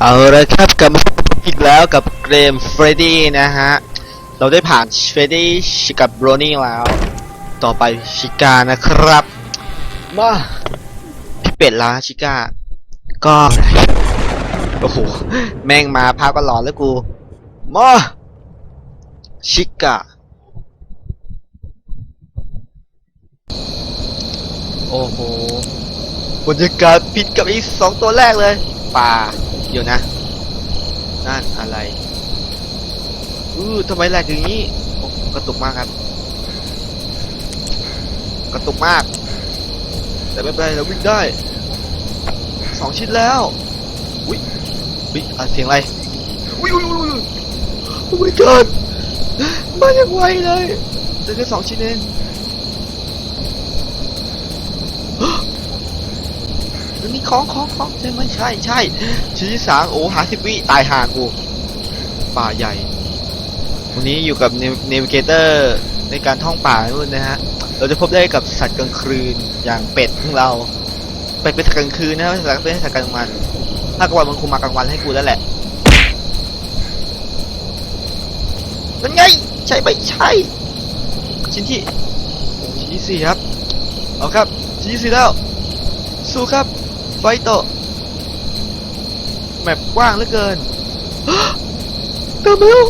เอาละครับกลับมาพบกันอีกแล้วกับเกมเฟรดดี้นะฮะ เราได้ผ่านเฟรดดี้กับโรนี่แล้ว ต่อไปชิก้านะครับ มาพี่เป็ดละชิก้า ก็ โอ้โห แม่งมาพาก็หลอนแล้วกู มาชิก้า โอ้โหบรรยากาศผิดกับอีสองตัวแรกเลย ป่า ดี๋ยวนะ นั่นอะไรอือทำไมแหลกอย่างนี้โอ้กระตุกมากครับ กระตุกมาก แต่ไม่เป็นไรเราวิ่งได้สองชิ้นแล้วอุ้ยอุ้ยอะเสียงอะไรอุ้ยอุ้ยอุ้ยอุ้ยโอ้ my god มาอย่างไวเลยเหลือแค่สองชิ้นเอง มันมีของของของใช่ไหมใช่ใช่ชิ้นที่สามโอ้หาสิบวิตายห่ากูป่าใหญ่ วันนี้อยู่กับเนวิเกเตอร์ในการท่องป่านู่นนะฮะ เราจะพบได้กับสัตว์กลางคืนอย่างเป็ดของเรา เป็ดเป็นสัตว์กลางคืนนะไม่ใช่สัตว์เป็นสัตว์กลางวัน ถ้ากลางวันมันคงมากลางวันให้กูแล้วแหละนั่นไงใช่ไม่ใช่ชิ้นที่ชิ้นที่สี่ครับ เอาครับชิ้นที่สี่แล้ว สู้ครับ ไฟโตะแมปกว้างเหลือเกินเติมแล้ว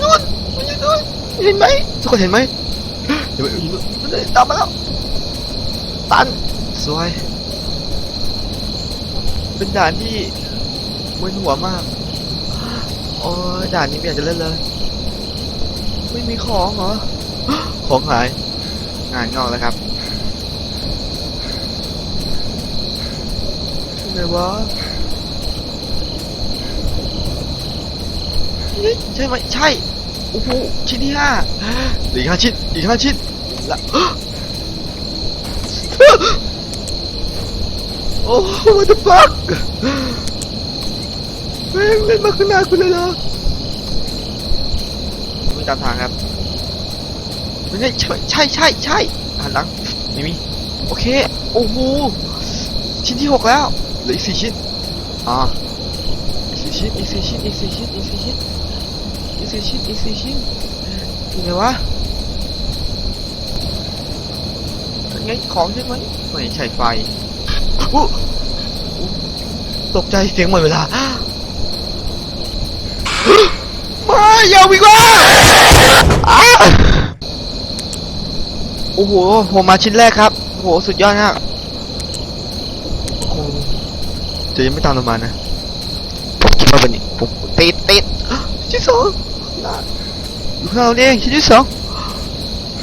นู่นมันอยู่นู่นเห็นไหมทุกคนเห็นไหมเห็นไหมอยู่นู่นมันเลยตามมาแล้วตันสวย เป็นด่านที่มึนหัวมาก โอ้ยด่านนี้ไม่อยากจะเล่นเลย ไม่มีของเหรอ ของหาย งานงอกแล้วครับไหนวะนี่ใช่ไหมใช่ โอ้โห ชิ้นที่ห้าเหลืออีกห้าชิ้น อีกห้าชิ้น ละโอ้โห what the fuck แม่งเล่นมาข้างหน้ากูเลยเหรอไม่ ตามทางครับไม่ใช่ใช่ใช่ใช่หันหลังไม่มีโอเคโอ้โหชิ้นที่หกแล้วเหลืออีกสี่ชิ้นอ่าอีกสี่ชิ้นอีกสี่ชิ้นอีกสี่ชิ้นอีกสี่ชิ้นอีกสี่ชิ้นอีกสี่ชิ้นอยู่ไหนวะเป็นไงของใช่ไหมไม่ใช่ไฟอู้อู้ตกใจเสียงหมดเวลา มาอย่าวิ่งว่าอ้า โอ้โห ผมมาชิ้นแรกครับ โอ้โห สุดยอดมากจะยังไม่ตามเรามานะ ผมคิดว่าเป็นอีกผมติดติดชิ้นสองน่าอยู่ข้างเราเองชิ้นที่สอง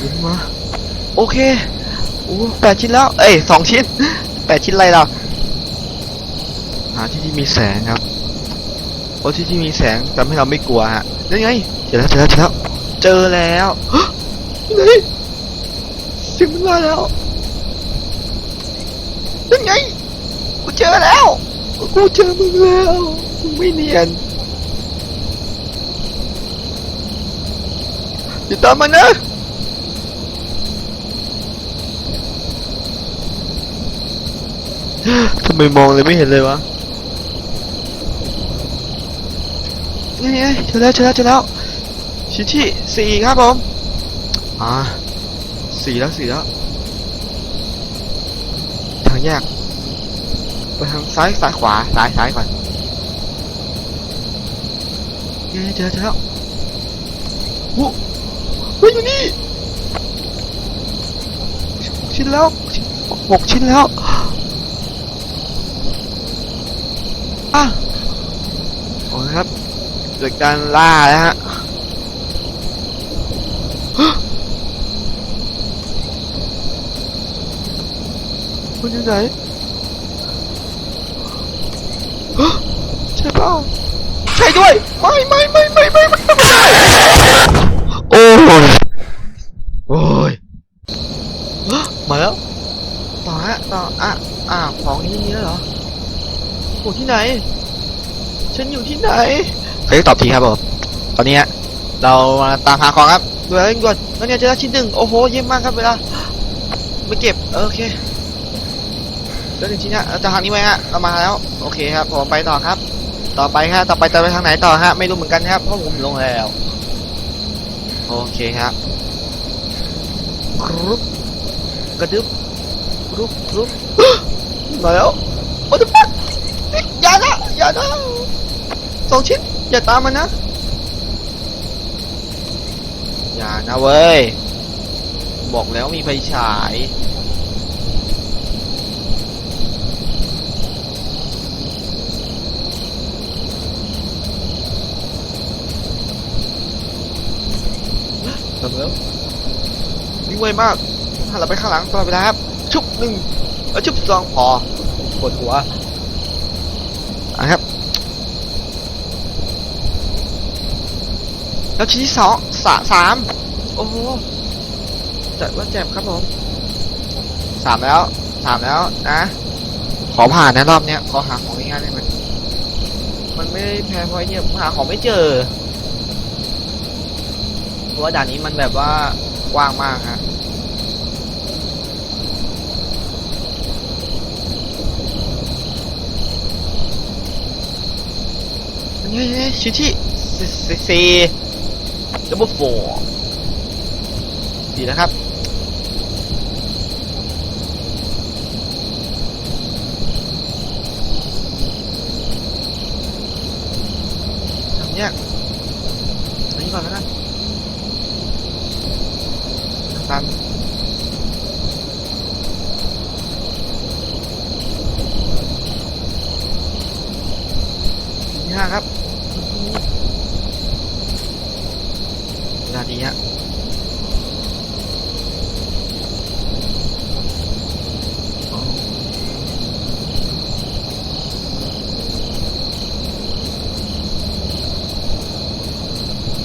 ลงมาโอเค โอ้แปดชิ้นแล้ว เอ้ยสองชิ้นแปดชิ้นอะไรเราหาที่ที่มีแสงครับเพราะที่ที่มีแสงทำให้เราไม่กลัวฮะนั่นไง เจอแล้วเจอแล้วเจอแล้ว เจอแล้วฮะไหนเสิงมันมาแล้วนั่นไง กูเจอแล้ว กูเจอมึงแล้วมึงไม่เนียนอย่าตามมันนะทำไมมองเลยไม่เห็นเลยวะนี่ไงเจอแล้วเจอแล้วเจอแล้ว ชิ้นที่สี่ครับผม อ่าสี่แล้วสี่แล้ว ทางแยก ไปทางซ้ายซ้ายขวาซ้ายซ้ายก่อนเย้เจอเจอแล้วโอ้เฮ้ยอยู่นี่ชิ้นแล้วหกชิ้นแล้วอะโอ้ยครับเกิดการล่าแล้วฮะ มันอยู่ไหนฮะใช่เปล่าใช่ด้วย ไม่ไม่ไม่ไม่ไม่ไม่ไม่ได้โอ้ยโอ้ยฮะมาแล้วต่อฮะต่ออะอะของนี่มีแล้วเหรอโอ้ที่ไหน ฉันอยู่ที่ไหนใครตอบทีครับผมตอนนี้ฮะเรามาตามหาของครับดูแลเร่งด่วนแล้วเนี่ยเจอแล้วชิ้นหนึ่งโอ้โหเยี่ยมมากครับเวลาไม่เก็บเออโอเค เดี๋ยวหนึ่งชิ้นฮะจะทางนี้ไหมฮะเรามาแล้วโอเคครับผมไปต่อครับ ต่อไปฮะต่อไปจะไปทางไหนต่อฮะไม่รู้เหมือนกันครับเพราะผมลงแล้วโอเคครับกรุ๊ปกระดึบกรุ๊ปกรุ๊ปมาแล้วโอ้ยปั๊อย่านะอย่านะสองชิ้นอย่าตามมันนะอย่านะเว้ยบอกแล้วมีไฟฉาย ทำแล้ววิ่งไวมากหันเราไปข้างหลังตลอดเวลาครับ ชุบหนึ่งเออชุบสองพอปวดหัวอะครับแล้วชิ้นที่สองสาสามโอ้โหจัดว่าแจ่มครับผมสามแล้วสามแล้วนะขอผ่านนะรอบเนี้ยขอหาของง่ายๆได้ไหมมันไม่ได้แพ้เพราะไอ้เนี่ยหาของไม่เจอ ว่าด่านนี้มันแบบว่ากว้างมากฮะเฮ้ยเฮ้ยชิ้นที่สี่ดับเบิลโฟร์ดีนะครับทำแยกอันนี้ก่อนแล้วกัน ตามนี่ห้าครับเวลาดีฮะ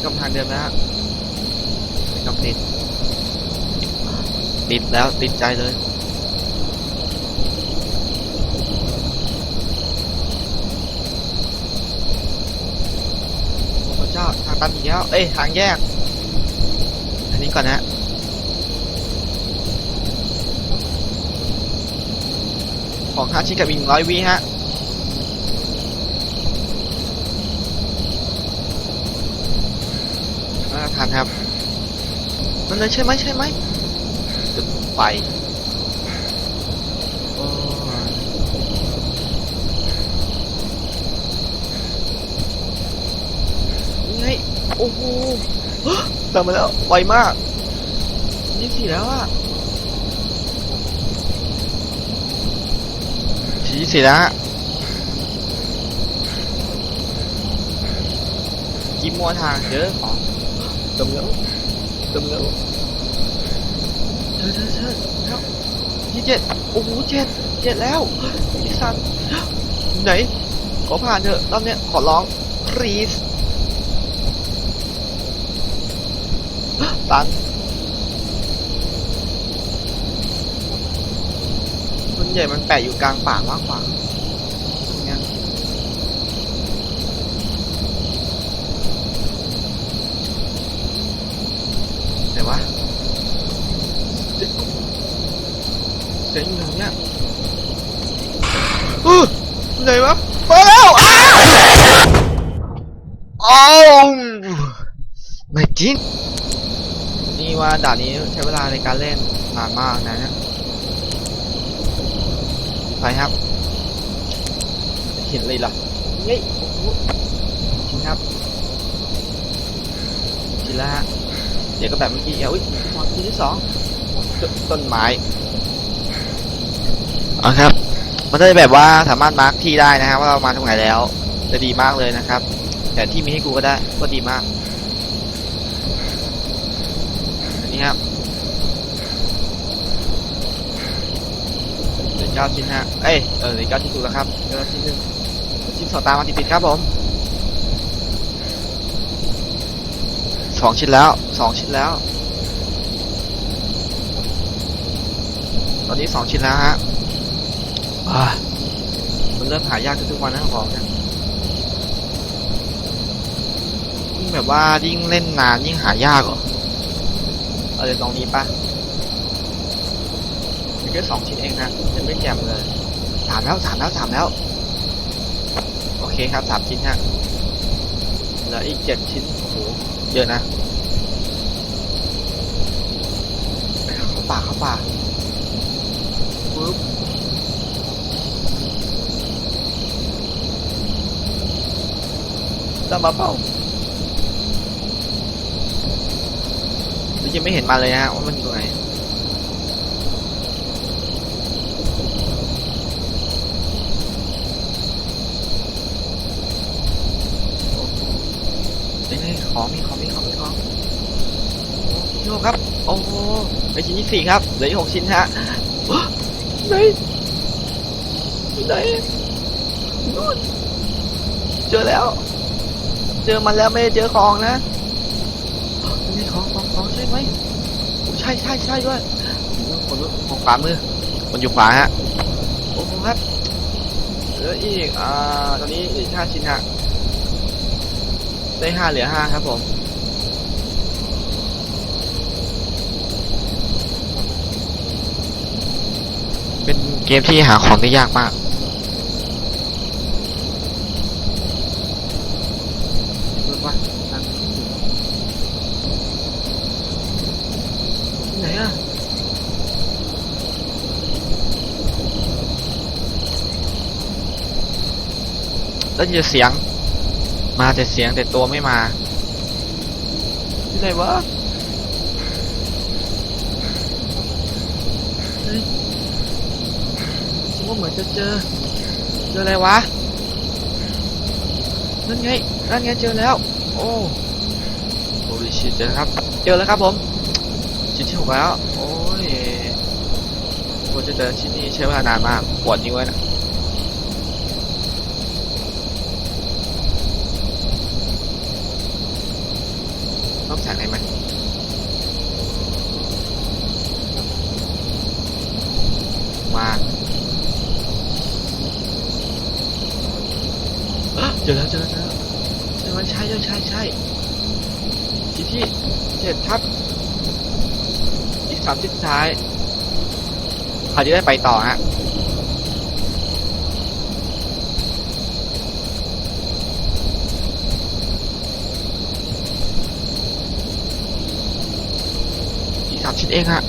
กำทางเดิมนะฮะเป็นกำติด ติดแล้วติดใจเลยโอ้พระเจ้าทางตันอีกแล้ว เอ้ยทางแยก อันนี้ก่อนนะของฮาชิกับอีกร้อยวิฮะน่าทานครับ มันเลยใช่ไหมใช่ไหม ไฟโอ้ยนี่ไงโอ้โหตามมาแล้ว ไวมากยี่สี่แล้วอะชี้สี่แล้วฮะยิ้มมัวทางเด้อของตรงแล้วตรงแล้ว เธอเธอเธอแล้วยี่เจ็ดโอ้โหเจ็ดเจ็ดแล้วอีสันไหน ขอผ่านเถอะรอบเนี้ยขอร้อง please ตันส่วนใหญ่มันแปะอยู่กลางป่ามากกว่าเนี่ยไหนวะ เสียงอยู่แถวเนี้ยเออ ไหนวะมาแล้วอ้าวอ้าวไม่จริงนี่ว่าด่านนี้ใช้เวลาในการเล่นนานมากนะฮะไปครับเห็นเลยเหรอเฮ้ยจริงครับจริงแล้วฮะเดี๋ยวก็แบบเมื่อกี้อุ้ยทีที่สองตต้นไม้อ๋อครับ มันจะแบบว่าสามารถมาร์กที่ได้นะครับ ว่าเรามาตรงไหนแล้วจะดีมากเลยนะครับ แต่ที่มีให้กูก็ได้ก็ดีมากอันนี้ครับเหลือเก้าชิ้นฮะเอ้ยเออเหลือเก้าชิ้นถูกแล้วครับเหลือเก้าชิ้นหนึ่งชิ้นสองตามมาติดๆครับผมสองชิ้นแล้วสองชิ้นแล้ว ตอนนี้สองชิ้นแล้วฮะ่ามันเริ่มหายากขึ้นทุกวันนะของเนี่ยยิ่งแบบว่ายิ่งเล่นนานยิ่งหายากเหรอเอาเลยตรงนี้ปะมีแค่สองชิ้นเองนะยังไม่แจ่มเลยสามแล้วสามแล้วสามแล้ว โอเคครับสามชิ้นฮะเหลืออีกเจ็ดชิ้นโอ้โหเยอะนะเข้าป่าเข้าป่าปึ๊บตา มมาเป้าหรือยังไม่เห็นมาเลยนะฮะว่ามันอยู่ตรงไหนนี่นี่ของมีของมีของมีของพี่โชคครับ โอ้โหไปชิ้นที่สี่ครับ เหลืออีกหกชิ้นฮะไหนไหนนู่นเจอแล้ว เจอมันแล้วไม่ได้เจอของนะนี่ของของของใช่ไหมโอ้ใช่ใช่ใช่ด้วยคนรู้ของขวามือมันอยู่ขวาฮะโอ้โหครับเหลืออีกอ่าตอนนี้อีกห้าชิ้นฮะได้ห้าเหลือห้าครับผมเป็นเกมที่หาของได้ยากมากเปิดวะนั่นที่ไหนอะ ได้ยินเสียง มาแต่เสียงแต่ตัวไม่มาที่ไหนวะมันว่าเหมือนจะเจอ เจออะไรวะ นั่นไง นั่นไงเจอแล้ว โอ้โอ้ยชิเจอครับ เจอแล้วครับผมชิ้นที่หกแล้ว โอ้ยกว่าจะเจอชิ้นนี้ใช้เวลานานมาก ปวดจริงเว้ยนะ ต้องแสงไหนไหมมาเอ้อเจอแล้วเจอแล้วเจอแล้วใช่ไหมใช่ใช่ใช่ใช่ชิ้นที่เจ็ดครับอีกสามชิ้นสุดท้ายเขาจะได้ไปต่อฮะ อีกสามชิ้นเองฮะ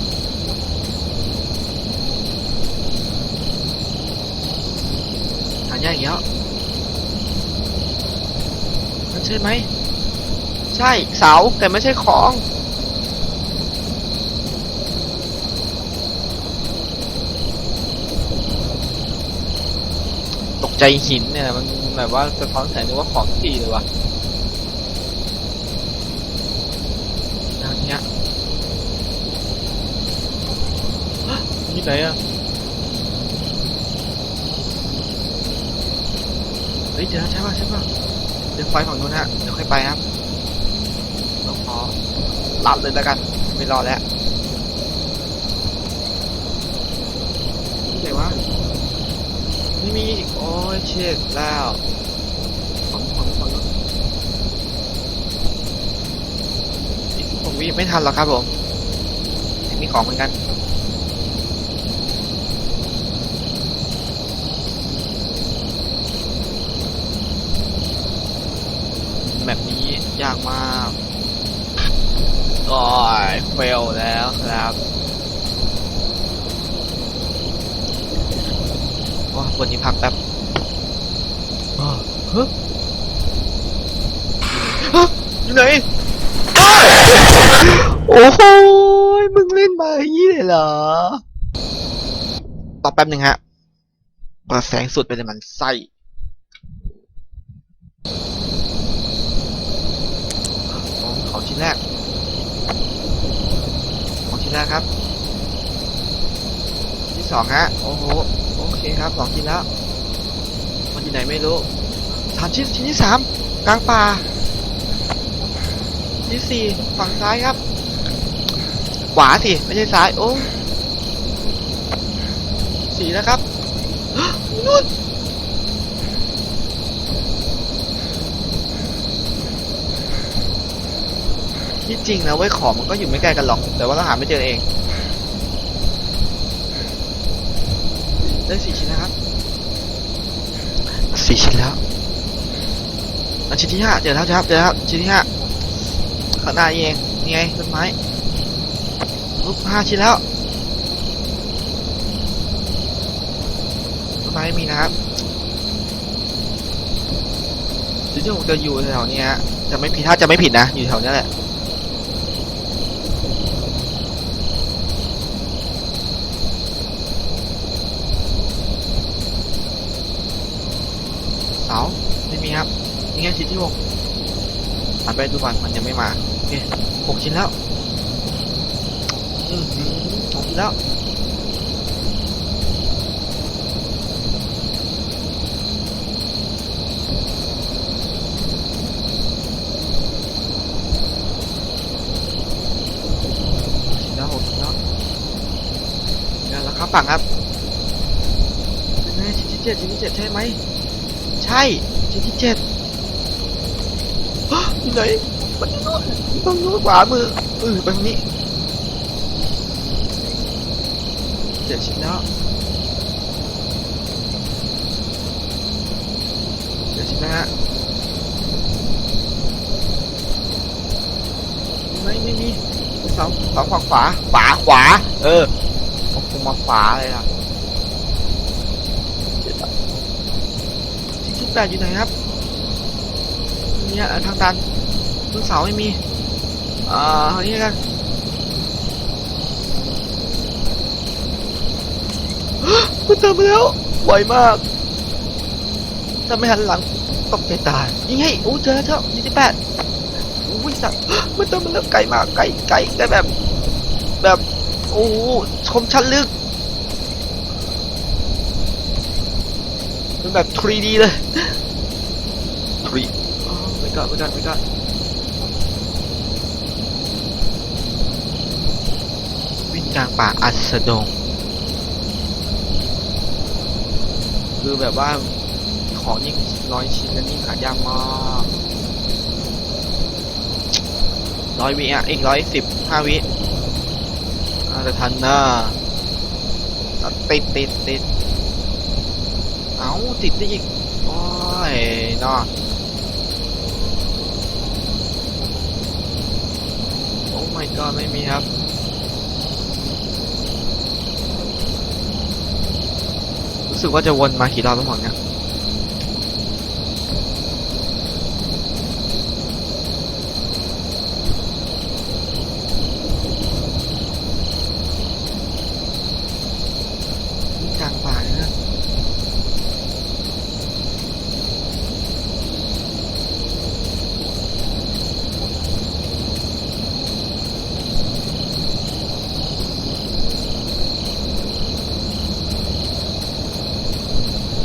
หายากอีกแล้วมันใช่ไหม ใช่เสาแต่ไม่ใช่ของตกใจหินเนี่ยมันแบบว่าสะท้อนแสงนึกว่าของที่เลยวะอย่างเงี้ย ที่ไหนอะเฮ้ยเจอแล้วใช่ป่ะใช่ป่ะเดี๋ยวไฟฝั่งนู้นฮะเดี๋ยวค่อยไปครับเราขอลัดเลยแล้วกัน ไม่รอแล้วที่ไหนวะไม่มีอีกโอ้ยเช็ดแล้วฝั่งนู้นฝั่งนู้นฝั่งนู้นอีกผมวิ่งไม่ทันหรอกครับผมมีของเหมือนกัน แบบนี้ ยากมากโอ้ยเฟลแล้วครับโอ้วันนี้พักแป๊บอ้าวฮะฮะอยู่ไหนอ้าวโอ้โหมึงเล่นมาอย่างนี้เลยเหรอ ต่อแป๊บหนึ่งฮะเปิดแสงสุดไปเลยมันไส้ ของของชิ้น แรกของชิ้นแรกครับ ที่สองฮะ โอ้โห โอเคครับสองชิ้นแล้วมันอยู่ไหนไม่รู้สามชิ้นชิ้นที่สามกลางป่าที่สี่ฝั่งซ้ายครับ ขวาสิ ไม่ใช่ซ้าย โอ้สี่แล้วครับนู่น ที่จริงนะเว้ยของมันก็อยู่ไม่ไกลกันหรอก แต่ว่าเราหาไม่เจอเองได้สี่ชิ้นนะครับสี่ชิ้นแล้วอันชิ้นที่ห้าเจอแล้วครับเจอแล้วชิ้นที่ห้าข้างหน้านี่เองนี่ไงต้นไม้ปุ๊บห้าชิ้นแล้วต้นไม้ไม่มีนะครับชิ้นที่หกจะอยู่แถวๆนี้ฮะจะไม่ผิดถ้าจะไม่ผิดนะ อยู่แถวเนี้ยแหละ เสาไม่มีครับ นี่ไงชิ้นที่หกตัดไปดูก่อนมันยังไม่มาโอเคหกชิ้นแล้วอืมหกชิ้นแล้วหกชิ้นแล้วหกชิ้นแล้วแล้วครับฝั่งครับชิ้นที่เจ็ดชิ้นที่เจ็ดใช่ไหม ใช่ ชิ้นที่เจ็ด ฮะอยู่ไหนมันนู่นตรงนู้นขวามือเออไปทางนี้เจ็ดชิ้นแล้วเจ็ดชิ้นแล้วฮะไม่ไม่มีเสาเสาฝั่งขวาขวาขวา เออเอาคงมาขวาเลยล่ะชิ้นที่แปดอยู่ไหนครับเนี่ยทางดัน บนเสาไม่มีอ่าทางนี้กันมันตามมาแล้วไวมากถ้าไม่หันหลังตกใจตายยิงให้โอ้เจอแล้วเจ้ายี่สิบแปดโอ้ยสัตว์มันตามมาแล้วไกลมากไกลไกลไกลแบบ แบบโอ้ชมชั้นลึกเป็นแบบ 3D เลย3อ๋อไม่กล้า กลากล้าวิ่งป่าอัสดง คือแบบว่าของยิ่งร้อยชิ้นแล้วยิ่งหายากมากร้อยวิอะอีกร้อยสิบห้าวิอาจจะทันนะติดติดติดเอาติดได้อีก โอ้ยเนาะโอ้ my god ไม่มีครับ สึกว่าจะวนมากี่รอบแล้วหมดเนี่ยนี่กลางป่าเลยนะ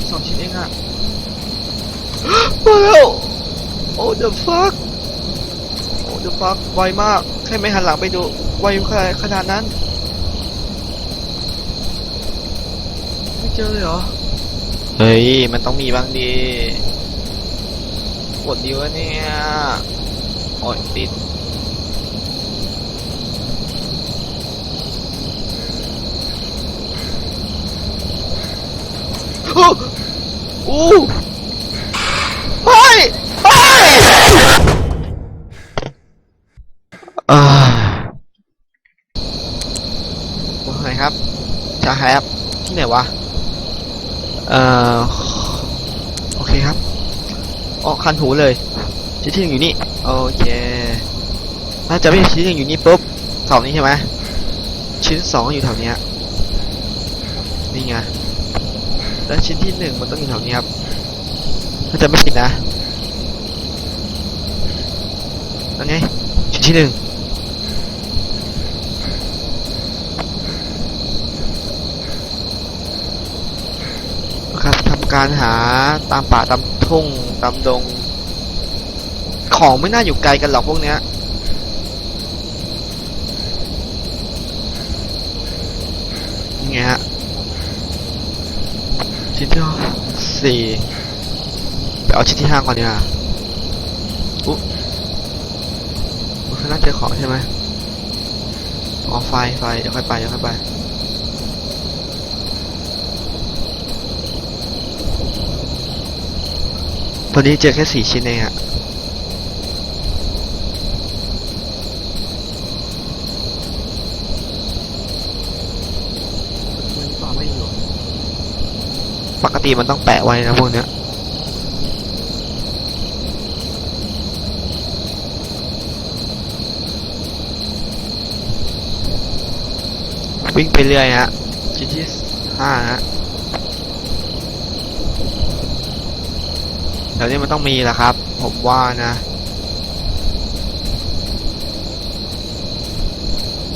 สองชิ้นเองอะ มาแล้ว โอ้ the fuck โอ้ the fuck ไวมาก แค่ไม่หันหลังไปดู ไวขนาดขนาดนั้น ไม่เจอเลยเหรอ เฮ้ย มันต้องมีบ้างดีปวดดีวะเนี่ย โอ้ยติดอู้อู้ ครับ ที่ไหนวะ เอ่อ โอเคครับออกคันหูเลยชิ้นที่หนึ่งอยู่นี่ โอเค ถ้าจะไม่ชิ้นที่หนึ่งอยู่นี่ปุ๊บสองนี้ใช่ไหมชิ้นสองอยู่แถวเนี้ยนี่ไง แล้วชิ้นที่หนึ่งมันต้องอยู่แถวนี้ครับถ้าจะไม่ผิดนะนั่นไงชิ้นที่หนึ่งนะครับทำ การหาตามป่าตามทุ่งตามดง ของไม่น่าอยู่ไกลกันหรอกพวกเนี้ยยังไงฮะชิ้นที่สี่ไปเอาชิ้นที่ห้าก่อนดีกว่าอุ๊มันน่าเจอของใช่ไหมอ๋อไฟไฟเดี๋ยวค่อยไปเดี๋ยวค่อยไป ตอนนี้เจอแค่สี่ชิ้นเองอะมันต่อไม่อยู่ปกติมันต้องแปะไว้นะพวกเนี้ยวิ่งไปเรื่อยฮะชิ้นที่ห้าฮะ แถวนี้มันต้องมีแหละครับ ผมว่านะ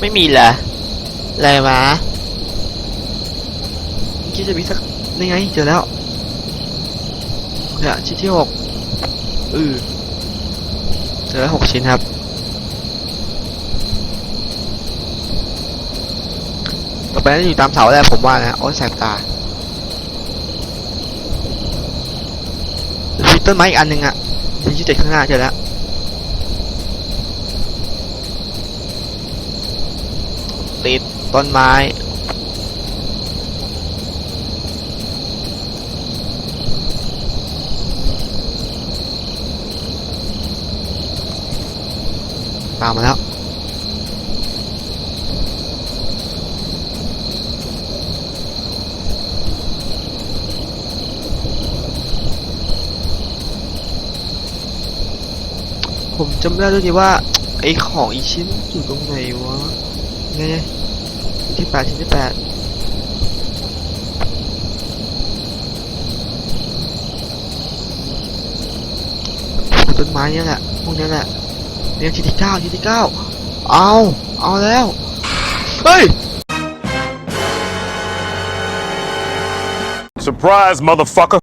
ไม่มีเหรออะไรมาเมื่อกี้จะมีสักนี่ไง เจอแล้วเนี่ยชิ้นที่หกอือเจอแล้วหกชิ้นครับต่อไปน่าจะอยู่ตามเสาแหละผมว่านะ โอ้แสบตา ต้นไม้อีกอันหนึ่งอะชิ้นที่เจ็ดข้างหน้าเจอแล้วติดต้นไม้ตามมาแล้ว ผมจำไม่ได้ด้วยดีว่าไอของอีกชิ้นอยู่ตรงไหนวะไงชิ้นที่แปดชิ้นที่แปดต้นไม้เนี่ยแหละพวกเนี้ยแหละเนี่ยชิ้นที่เก้าชิ้นที่เก้าเอาเอาแล้วเฮ้ย Surprise, motherfucker.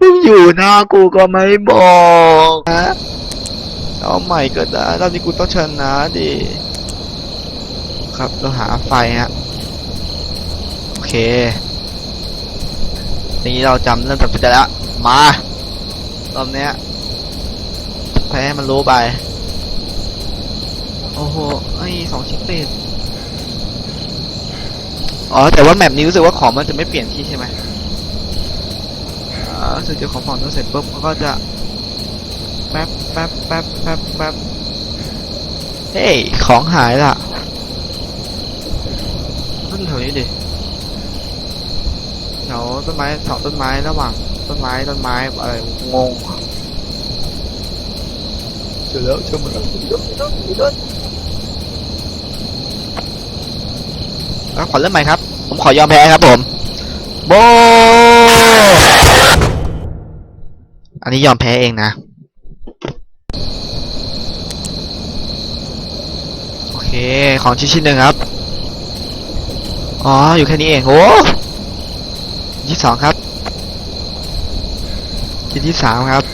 มึงอยู่ หน้ากูก็ไม่บอกนะเอาใหม่ก็ได้รอบนี้กูต้องชนะดิ ครับเราหาไฟฮะ โอเคทีนี้เราจำเริ่มจำจุดได้แล้ว มารอบเนี้ยแพ้มันรู้ไป โอ้โห ไอ้สองชิ้นติดอ๋อ แต่ว่าแมปนี้รู้สึกว่าของมันจะไม่เปลี่ยนที่ใช่ไหม อ่าเสร็จเจอของฝั่งนู้นเสร็จปุ๊บมันก็จะแป๊บแป๊บแป๊บแป๊บแป๊บเฮ้ยของหายล่ะก็อยู่แถวนี้ดิแถวต้นไม้เสาต้นไม้ระหว่างต้นไม้ต้นไม้อะไรงงเจอแล้วเจอหมดแล้วมีต้นมีต้นมีต้นแล้วขอเริ่มใหม่ครับ ผมขอยอมแพ้ครับผมโบ อันนี้ยอมแพ้เองนะ โอเค ของชิ้นชิ้นหนึ่งครับ อ๋อ อยู่แค่นี้เองโอ้ที่สองครับชิ้นที่สามครับ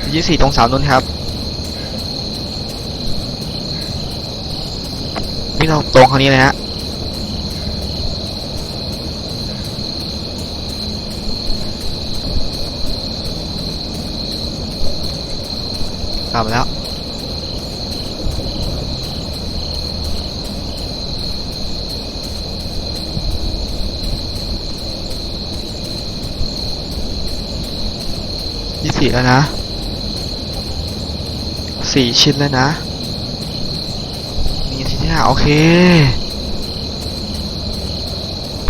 ชิ้นที่สี่ตรงเสานุ่นครับนี่เราตรงคราวนี้เลยฮะ ลับมาแล้วยี่สี่แล้วนะสี่ชิ้นแล้วนะนี่ชิ้นที่ห้าโอเค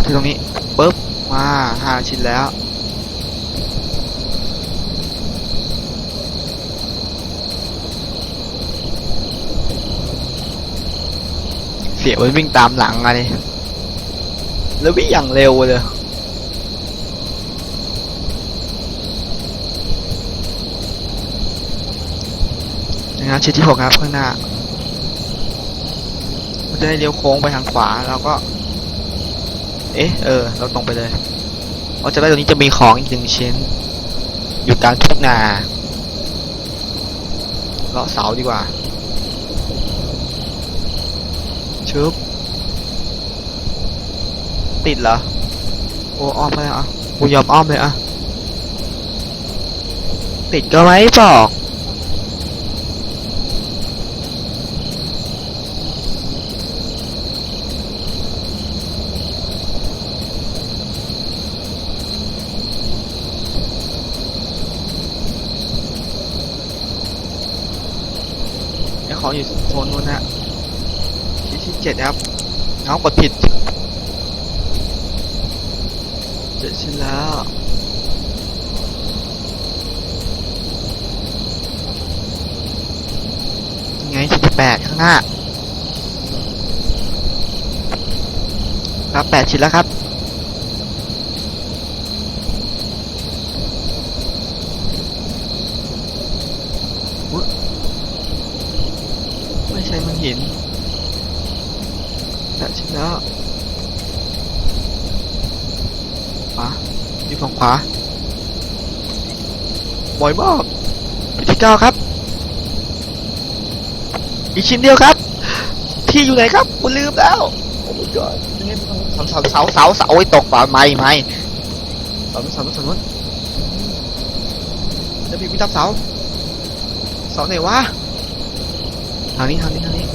ที่ตรงนี้ปุ๊บมาห้าชิ้นแล้ว เสียมันวิ่งตามหลังอะนี่แล้ววิ่งอย่างเร็วเลยนะครับชิ้นที่หกครับข้างหน้ามันจะได้เลี้ยวโค้งไปทางขวาแล้วก็ เอ๊ะ เออ เราตรงไปเลยเราจะได้ตรงนี้จะมีของอีกหนึ่งชิ้น อยู่กลางทุ่งนาเลาะเสาดีกว่า ชุบติดเหรอ โอ้อ้อมเลยอะกูยอมอ้อมเลยอะ ติดก็ไม่บอกของอยู่โซนนู้นฮะ ที่เจ็ดครับเอากดผิดเจ็ดชิ้นแล้วยังไงชิ้นแปดข้างหน้าครับแปดชิ้นแล้วครับ ไม่ใช่มันหินแปดชิ้นแล้วขวาอยู่ฝั่งขวา บ่อยมากพิธีเก้าครับ อีกชิ้นเดียวครับ ที่อยู่ไหนครับคุณลืมแล้วโอ้ยังไงเสาเสาเสาเสาเสาโอ้ตกป่าไม่ไม่เสาเสาเสาเสาจะพี่พี่ทับเสาเสาไหนวะทางนี้ทางนี้ทางนี้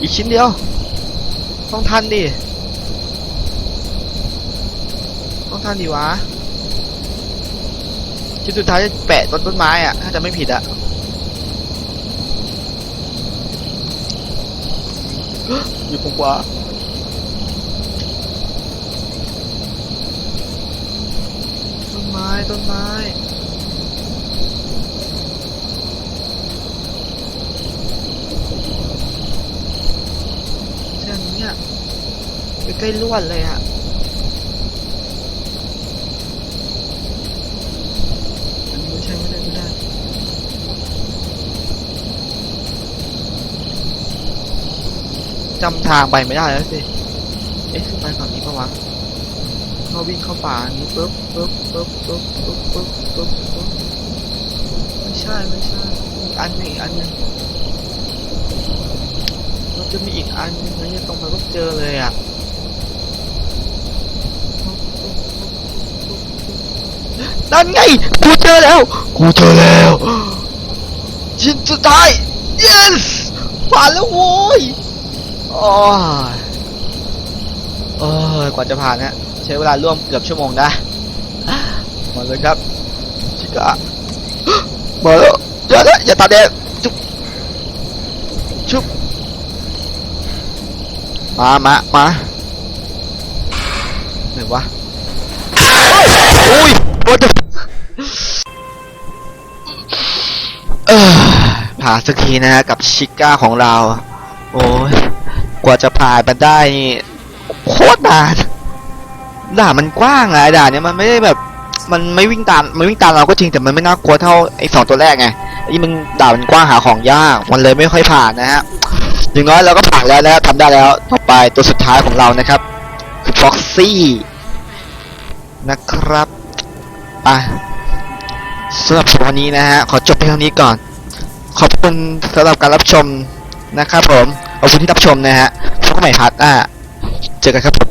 อีกชิ้นเดียว ต้องทันดิ ต้องทันดิวะ ชิ้นสุดท้ายจะแปะต้นต้นไม้อะถ้าจะไม่ผิดอะอยู่ผมกว่าต้นไม้ต้นไม้ใช่อันนี้อะใกล้ๆลวดเลยอะ อันนี้ไม่ใช่ไม่ได้ไม่ได้ จำทางไปไม่ได้แล้วสิ เอ๊ะขึ้นไปฝั่งนี้ปะวะเขาวิ่งเข้าป่านี้ปุ๊บปุ๊บปุ๊บปุ๊บปุ๊บปุ๊บปุ๊บปุ๊บไม่ใช่ไม่ใช่อีกอันหนึ่งอีกอันหนึ่งมันจะมีอีกอันนึงนะเนี่ยตรงไปก็เจอเลยอะนั่นไง กูเจอแล้ว กูเจอแล้ว ชิ้นสุดท้าย yes ผ่านแล้วโว้ย โอ้ยโอ้ยกว่าจะผ่านนะใช้เวลาร่วมเกือบชั่วโมงได้มาเลยครับชิกะมาแล้วอย่าอย่าตาแดงจุ๊บชุบมามามาไหนวะโอ้ยโอ้ยเออผ่านสักทีนะฮะกับชิก้าของเรา โอ้ย กว่าจะผ่านมันได้นี่โคตรนานด่านมันกว้างอะไอ้ด่านเนี้ยมันไม่ได้แบบ มันไม่วิ่งตามมันวิ่งตามเราก็จริงแต่มันไม่น่ากลัวเท่าไอ้สองตัวแรกไงไอ้มันด่านมันกว้างหาของยากมันเลยไม่ค่อยผ่านนะฮะอย่างน้อยเราก็ผ่านแล้วนะครับทำได้แล้วต่อไปตัวสุดท้ายของเรานะครับคือ Foxy นะครับอะสำหรับวันนี้นะฮะขอจบเพียงเท่านี้ก่อน ขอบคุณสำหรับการรับชมนะครับผม ขอบคุณที่รับชมนะฮะพบกันใหม่พาร์ทหน้าเจอกันครับผม